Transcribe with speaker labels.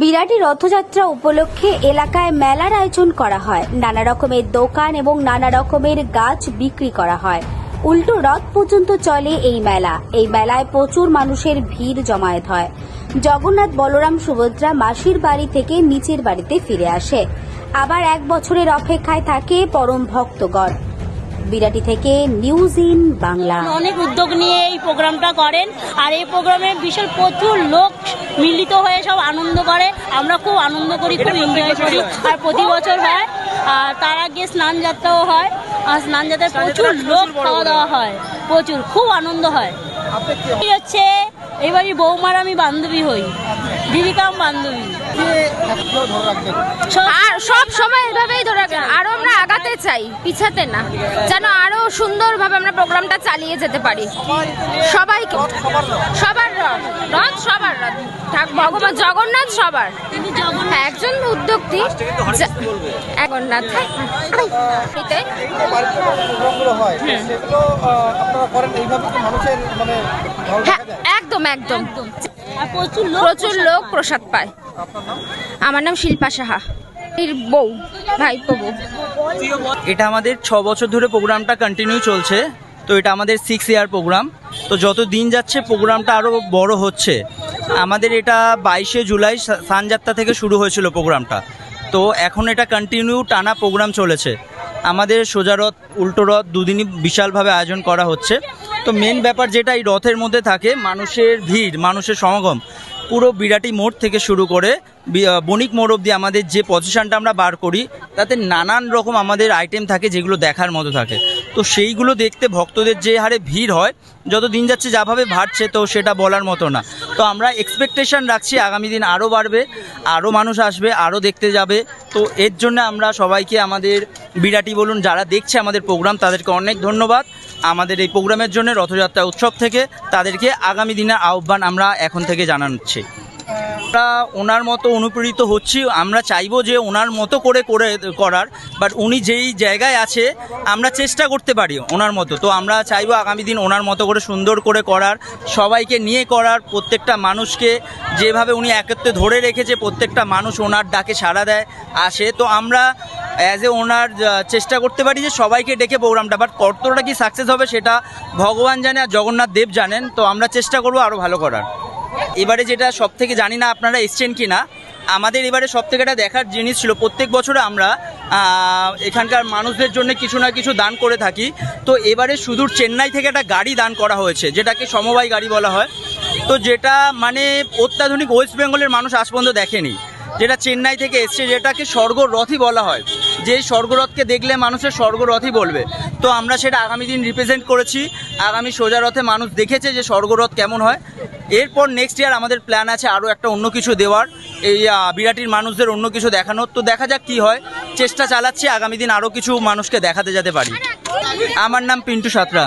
Speaker 1: বিরাটি রথযাত্রা উপলক্ষে এলাকায় মেলার আয়োজন করা হয়। নানা রকমের দোকান এবং নানা রকমের গাছ বিক্রি করা হয়। উল্টো রথ পর্যন্ত চলে এই মেলা। এই মেলায় প্রচুর মানুষের ভিড় জমায়েত হয়। জগন্নাথ বলরাম সুভদ্রা মাসির বাড়ি থেকে নিচের বাড়িতে ফিরে আসে। আবার এক বছরের অপেক্ষায় থাকে পরম ভক্তগণ। বিরাটি থেকে নিউজ ইন বাংলা।
Speaker 2: অনেক উদ্যোগ নিয়ে এই প্রোগ্রামটা করেন আর এই প্রোগ্রামে বিশাল প্রচুর লোক মিলিত হয়ে সব আনন্দ করে। আমরা খুব আনন্দ করি খুব এনজয় করি। আর প্রতি বছর হয় আর তার আগে স্নান যাত্রাও হয় আর স্নান যাত্রায় প্রচুর লোক খাওয়া দাওয়া হয় প্রচুর খুব আনন্দ হয়। হচ্ছে এবারই বৌমার আমি বান্ধবী হই। বান্ধবী
Speaker 3: আর সব সময় এভাবেই ধরে রাখবেন। আরও আমরা আগাতে চাই পিছাতে না। যেন আরও সুন্দরভাবে আমরা প্রোগ্রামটা চালিয়ে যেতে পারি। সবাইকে। সবার রথ। রথ সবার রথ। ঠাক- ভগবান জগন্নাথ সবার। হ্যাঁ, একজন উদ্যোক্তি। জগন্নাথ
Speaker 4: হয়। মানে ভালো
Speaker 3: হ্যাঁ একদম একদম।
Speaker 2: প্রচুর লোক
Speaker 3: প্রচুর লোক প্রসাদ পায়।
Speaker 4: আপনার
Speaker 3: আমার নাম শিল্পা সাহা। এর বউ বউ।
Speaker 5: এটা আমাদের ছ বছর ধরে প্রোগ্রামটা কন্টিনিউ চলছে। তো এটা আমাদের সিক্স ইয়ার প্রোগ্রাম। তো যত দিন যাচ্ছে প্রোগ্রামটা আরও বড় হচ্ছে। আমাদের এটা বাইশে জুলাই সানযাত্রা থেকে শুরু হয়েছিল প্রোগ্রামটা। তো এখন এটা কন্টিনিউ টানা প্রোগ্রাম চলেছে। আমাদের সোজা রথ উল্টো রথ দুদিনই বিশালভাবে আয়োজন করা হচ্ছে। তো মেন ব্যাপার যেটা এই রথের মধ্যে থাকে মানুষের ভিড়, মানুষের সমাগম। পুরো বিরাটি মোড় থেকে শুরু করে বণিক মোড় অব্দি আমাদের যে পজিশনটা আমরা বার করি, তাতে নানান রকম আমাদের আইটেম থাকে যেগুলো দেখার মতো থাকে। তো সেইগুলো দেখতে ভক্তদের যে হারে ভিড় হয়, যত দিন যাচ্ছে যাভাবে বাড়ছে, তো সেটা বলার মতো না। তো আমরা এক্সপেকটেশন রাখছি, আগামী দিন আরও বাড়বে আরও মানুষ আসবে আরও দেখতে যাবে। তো এর জন্য আমরা সবাইকে আমাদের বিরাটি বলুন, যারা দেখছে আমাদের প্রোগ্রাম তাদেরকে অনেক ধন্যবাদ। আমাদের এই প্রোগ্রামের জন্য রথযাত্রা উৎসব থেকে তাদেরকে আগামী দিনের আহ্বান আমরা এখন থেকে জানাচ্ছি। আমরা ওনার মতো অনুপ্রেরিত হচ্ছি। আমরা চাইব যে ওনার মতো করে করে করার বাট উনি যেই জায়গায় আছে, আমরা চেষ্টা করতে পারি ওনার মতো। তো আমরা চাইব আগামী দিন ওনার মতো করে সুন্দর করে করার, সবাইকে নিয়ে করার, প্রত্যেকটা মানুষকে যেভাবে উনি একত্রে ধরে রেখেছে, প্রত্যেকটা মানুষ ওনার ডাকে সাড়া দেয়, আসে। তো আমরা অ্যাজ এ ওনার চেষ্টা করতে পারি যে সবাইকে ডেকে প্রোগ্রামটা বাট কতটা কি সাকসেস হবে সেটা ভগবান জানে আর জগন্নাথ দেব জানেন। তো আমরা চেষ্টা করব আরও ভালো করার। এবারে যেটা সব থেকে জানি না আপনারা এসছেন কি না আমাদের এবারে সব থেকে একটা দেখার জিনিস ছিল, প্রত্যেক বছরে আমরা এখানকার মানুষদের জন্য কিছু না কিছু দান করে থাকি। তো এবারে সুদূর চেন্নাই থেকে একটা গাড়ি দান করা হয়েছে, যেটাকে সমবায় গাড়ি বলা হয়। তো যেটা মানে অত্যাধুনিক ওয়েস্ট বেঙ্গলের মানুষ আজ পর্যন্ত দেখেনি। যেটা চেন্নাই থেকে এসছে, যেটাকে স্বর্গরথই বলা হয়। যে স্বর্গরথকে দেখলে মানুষের স্বর্গরথই বলবে। তো আমরা সেটা আগামী দিন রিপ্রেজেন্ট করেছি। আগামী সোজা রথে মানুষ দেখেছে যে স্বর্গরথ কেমন হয়। এরপর নেক্সট ইয়ার আমাদের প্ল্যান আছে আরও একটা অন্য কিছু দেওয়ার। এই বিরাটির মানুষদের অন্য কিছু দেখানোর। তো দেখা যাক কি হয়। চেষ্টা চালাচ্ছি আগামী দিন আরও কিছু মানুষকে দেখাতে যেতে পারি। আমার নাম পিন্টু সাঁতরা।